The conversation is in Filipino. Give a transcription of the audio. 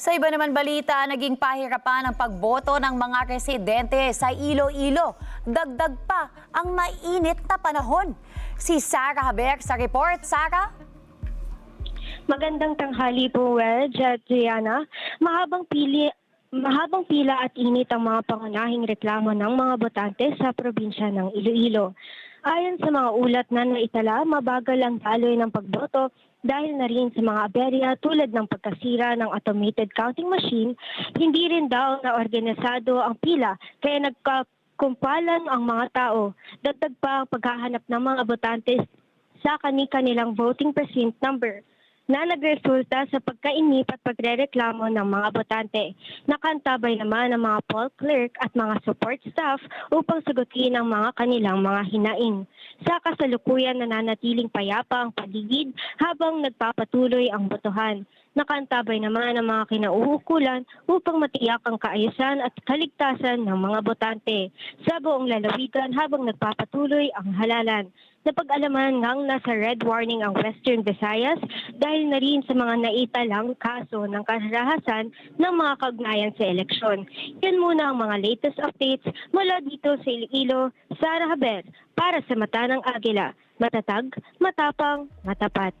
Sa iba naman balita, naging pahirapan ang pagboto ng mga residente sa Iloilo. Dagdag pa ang mainit na panahon. Si Sarah Haber sa report. Sarah? Magandang tanghali po, Wedge at. Mahabang pili Mahabang pila at init ang mga pangunahing reklamo ng mga botante sa probinsya ng Iloilo. Ayon sa mga ulat na naitala, mabagal ang daloy ng pagboto dahil na rin sa mga aberya tulad ng pagkasira ng automated counting machine, hindi rin daw na organisado ang pila kaya nagkakumpalan ang mga tao. Dagdag pa ang paghahanap ng mga botante sa kani-kanilang voting precinct number na nagresulta sa pagkainip at pagrereklamo ng mga botante. Nakantabay naman ang mga poll clerk at mga support staff upang sagutin ang mga kanilang mga hinaing. Sa kasalukuyan nananatiling payapa ang paligid habang nagpapatuloy ang botohan. Nakantabay naman ang mga kinauukulan upang matiyak ang kaayusan at kaligtasan ng mga botante sa buong lalawigan habang nagpapatuloy ang halalan. Napag-alaman ngang nasa red warning ang Western Visayas dahil na rin sa mga naitalang kaso ng karahasan ng mga kaugnayan sa eleksyon. Yan muna ang mga latest updates mula dito sa Iloilo, Sara Haber, para sa Mata ng Agila. Matatag, matapang, matapat.